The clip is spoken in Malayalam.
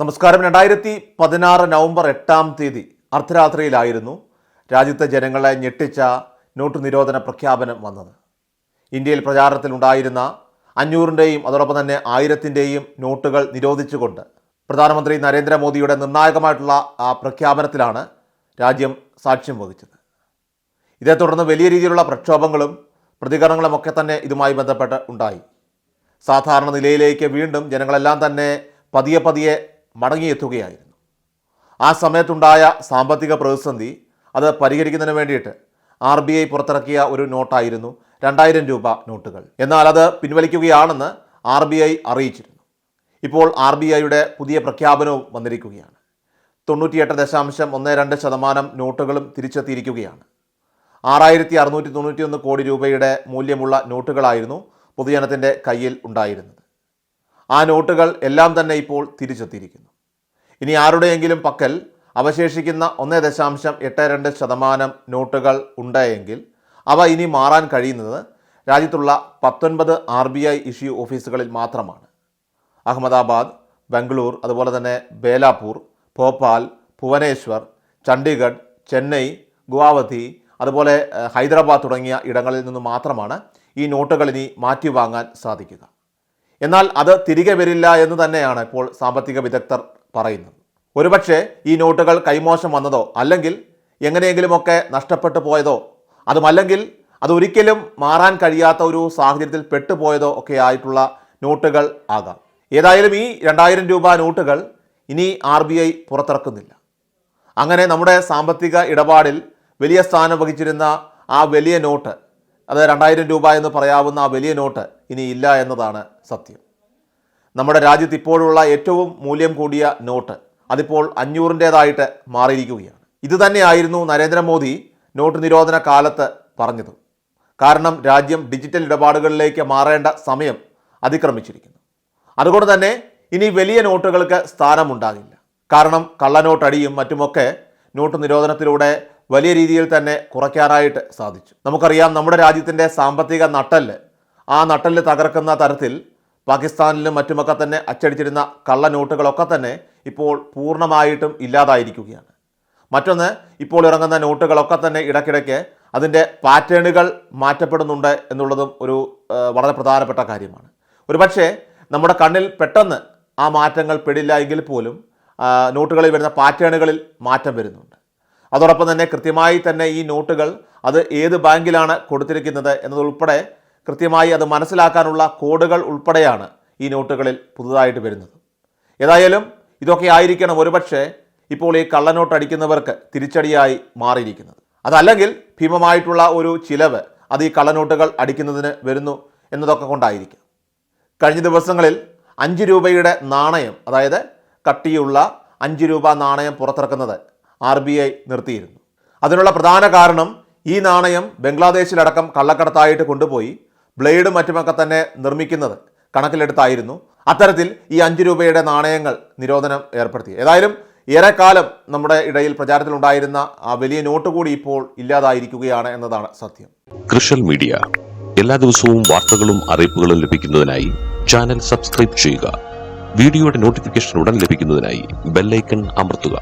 നമസ്കാരം. രണ്ടായിരത്തി പതിനാറ് നവംബർ എട്ടാം തീയതി അർദ്ധരാത്രിയിലായിരുന്നു രാജ്യത്തെ ജനങ്ങളെ ഞെട്ടിച്ച നോട്ട് നിരോധന പ്രഖ്യാപനം വന്നത്. ഇന്ത്യയിൽ പ്രചാരണത്തിലുണ്ടായിരുന്ന അഞ്ഞൂറിന്റെയും അതോടൊപ്പം തന്നെ ആയിരത്തിന്റെയും നോട്ടുകൾ നിരോധിച്ചുകൊണ്ട് പ്രധാനമന്ത്രി നരേന്ദ്രമോദിയുടെ നിർണായകമായിട്ടുള്ള ആ പ്രഖ്യാപനത്തിലാണ് രാജ്യം സാക്ഷ്യം വഹിച്ചത്. ഇതേ തുടർന്ന് വലിയ രീതിയിലുള്ള പ്രക്ഷോഭങ്ങളും പ്രതികരണങ്ങളും ഒക്കെ തന്നെ ഇതുമായി ബന്ധപ്പെട്ട് ഉണ്ടായി. സാധാരണ നിലയിലേക്ക് വീണ്ടും ജനങ്ങളെല്ലാം തന്നെ പതിയെ പതിയെ മടങ്ങിയെത്തുകയായിരുന്നു. ആ സമയത്തുണ്ടായ സാമ്പത്തിക പ്രതിസന്ധി അത് പരിഹരിക്കുന്നതിന് വേണ്ടിയിട്ട് ആർ ബി ഐ പുറത്തിറക്കിയ ഒരു നോട്ടായിരുന്നു രണ്ടായിരം രൂപ നോട്ടുകൾ. എന്നാൽ അത് പിൻവലിക്കുകയാണെന്ന് ആർ ബി ഐ അറിയിച്ചിരുന്നു. ഇപ്പോൾ ആർ ബി ഐയുടെ പുതിയ പ്രഖ്യാപനവും വന്നിരിക്കുകയാണ്. തൊണ്ണൂറ്റിയെട്ട് ദശാംശം ഒന്ന് രണ്ട് ശതമാനം നോട്ടുകളും തിരിച്ചെത്തിയിരിക്കുകയാണ്. ആറായിരത്തി അറുന്നൂറ്റി തൊണ്ണൂറ്റിയൊന്ന് കോടി രൂപയുടെ മൂല്യമുള്ള നോട്ടുകളായിരുന്നു പൊതുജനത്തിന്റെ കയ്യിൽ ഉണ്ടായിരുന്നത്. ആ നോട്ടുകൾ എല്ലാം തന്നെ ഇപ്പോൾ തിരിച്ചെത്തിയിരിക്കുന്നു. ഇനി ആരുടെയെങ്കിലും പക്കൽ അവശേഷിക്കുന്ന ഒന്ന് ദശാംശം എട്ട് രണ്ട് ശതമാനം നോട്ടുകൾ ഉണ്ടായെങ്കിൽ അവ ഇനി മാറാൻ കഴിയുന്നത് രാജ്യത്തുള്ള പത്തൊൻപത് ആർ ബി ഐ ഇഷ്യൂ ഓഫീസുകളിൽ മാത്രമാണ്. അഹമ്മദാബാദ് ബംഗളൂർ അതുപോലെ തന്നെ ബേലാപൂർ ഭോപ്പാൽ ഭുവനേശ്വർ ചണ്ഡീഗഡ് ചെന്നൈ ഗുവാഹത്തി അതുപോലെ ഹൈദരാബാദ് തുടങ്ങിയ ഇടങ്ങളിൽ നിന്ന് മാത്രമാണ് ഈ നോട്ടുകൾ ഇനി മാറ്റി വാങ്ങാൻ സാധിക്കുക. എന്നാൽ അത് തിരികെ വരില്ല എന്ന് തന്നെയാണ് ഇപ്പോൾ സാമ്പത്തിക വിദഗ്ധർ പറയുന്നത്. ഒരുപക്ഷെ ഈ നോട്ടുകൾ കൈമോശം വന്നതോ അല്ലെങ്കിൽ എങ്ങനെയെങ്കിലുമൊക്കെ നഷ്ടപ്പെട്ടു പോയതോ അതുമല്ലെങ്കിൽ അതൊരിക്കലും മാറാൻ കഴിയാത്ത ഒരു സാഹചര്യത്തിൽ പെട്ടുപോയതോ ഒക്കെ ആയിട്ടുള്ള നോട്ടുകൾ ആകാം. ഏതായാലും ഈ രണ്ടായിരം രൂപ നോട്ടുകൾ ഇനി ആർ ബി ഐ പുറത്തിറക്കുന്നില്ല. അങ്ങനെ നമ്മുടെ സാമ്പത്തിക ഇടപാടിൽ വലിയ സ്ഥാനം വഹിച്ചിരുന്ന ആ വലിയ നോട്ട് അത് രണ്ടായിരം രൂപ എന്ന് പറയാവുന്ന ആ വലിയ നോട്ട് ഇനി ഇല്ല എന്നതാണ് സത്യം. നമ്മുടെ രാജ്യത്ത് ഇപ്പോഴുള്ള ഏറ്റവും മൂല്യം കൂടിയ നോട്ട് അതിപ്പോൾ അഞ്ഞൂറിന്റേതായിട്ട് മാറിയിരിക്കുകയാണ്. ഇത് തന്നെയായിരുന്നു നരേന്ദ്രമോദി നോട്ട് നിരോധന കാലത്ത് പറഞ്ഞത്. കാരണം രാജ്യം ഡിജിറ്റൽ ഇടപാടുകളിലേക്ക് മാറേണ്ട സമയം അതിക്രമിച്ചിരിക്കുന്നു. അതുകൊണ്ട് തന്നെ ഇനി വലിയ നോട്ടുകൾക്ക് സ്ഥാനമുണ്ടാകില്ല. കാരണം കള്ളനോട്ടടിയും മറ്റുമൊക്കെ നോട്ട് നിരോധനത്തിലൂടെ വലിയ രീതിയിൽ തന്നെ കുറയ്ക്കാനായിട്ട് സാധിച്ചു. നമുക്കറിയാം നമ്മുടെ രാജ്യത്തിന്റെ സാമ്പത്തിക നട്ടൽ ആ നട്ടൽ തകർക്കുന്ന തരത്തിൽ പാകിസ്ഥാനിലും മറ്റുമൊക്കെ തന്നെ അച്ചടിച്ചിരുന്ന കള്ള നോട്ടുകളൊക്കെ തന്നെ ഇപ്പോൾ പൂർണമായിട്ടും ഇല്ലാതായിരിക്കുകയാണ്. മറ്റൊന്ന് ഇപ്പോൾ ഇറങ്ങുന്ന നോട്ടുകളൊക്കെ തന്നെ ഇടയ്ക്കിടയ്ക്ക് അതിന്റെ പാറ്റേണുകൾ മാറ്റപ്പെടുന്നുണ്ട് എന്നുള്ളതും ഒരു വളരെ പ്രധാനപ്പെട്ട കാര്യമാണ്. ഒരുപക്ഷെ നമ്മുടെ കണ്ണിൽ പെട്ടെന്ന് ആ മാറ്റങ്ങൾ പെടില്ല എങ്കിൽ പോലും നോട്ടുകളിൽ വരുന്ന പാറ്റേണുകളിൽ മാറ്റം വരുന്നുണ്ട്. അതോടൊപ്പം തന്നെ കൃത്യമായി തന്നെ ഈ നോട്ടുകൾ അത് ഏത് ബാങ്കിലാണ് കൊടുത്തിരിക്കുന്നത് എന്നതുൾപ്പെടെ കൃത്യമായി അത് മനസ്സിലാക്കാനുള്ള കോഡുകൾ ഉൾപ്പെടെയാണ് ഈ നോട്ടുകളിൽ പുതുതായിട്ട് വരുന്നത്. ഏതായാലും ഇതൊക്കെ ആയിരിക്കണം ഒരുപക്ഷെ ഇപ്പോൾ ഈ കള്ളനോട്ട് അടിക്കുന്നവർക്ക് തിരിച്ചടിയായി മാറിയിരിക്കുന്നത്. അതല്ലെങ്കിൽ ഭീമമായിട്ടുള്ള ഒരു ചിലവ് അത് ഈ കള്ളനോട്ടുകൾ അടിക്കുന്നതിന് വരുന്നു എന്നതൊക്കെ കൊണ്ടായിരിക്കും. കഴിഞ്ഞ ദിവസങ്ങളിൽ അഞ്ച് രൂപയുടെ നാണയം അതായത് കട്ടിയുള്ള അഞ്ച് രൂപ നാണയം പുറത്തിറക്കുന്നത് ആർ ബി ഐ നിർത്തിയിരുന്നു. അതിനുള്ള പ്രധാന കാരണം ഈ നാണയം ബംഗ്ലാദേശിലടക്കം കള്ളക്കടത്തായിട്ട് കൊണ്ടുപോയി ബ്ലേഡും മറ്റുമൊക്കെ തന്നെ നിർമ്മിക്കുന്നത് കണക്കിലെടുത്തായിരുന്നു. അത്തരത്തിൽ ഈ അഞ്ച് രൂപയുടെ നാണയങ്ങൾ നിരോധനം ഏർപ്പെടുത്തി. ഏതായാലും ഏറെക്കാലം നമ്മുടെ ഇടയിൽ പ്രചാരത്തിലുണ്ടായിരുന്ന ആ വലിയ നോട്ട് കൂടി ഇപ്പോൾ ഇല്ലാതായിരിക്കുകയാണ് എന്നതാണ് സത്യം. Social media. എല്ലാ ദിവസവും വാർത്തകളും അറിയിപ്പുകളും ലഭിക്കുന്നതിനായി ചാനൽ സബ്സ്ക്രൈബ് ചെയ്യുക. വീഡിയോയുടെ നോട്ടിഫിക്കേഷൻ ഉടൻ ലഭിക്കുന്നതിനായി ബെല്ലൈക്കൺ അമർത്തുക.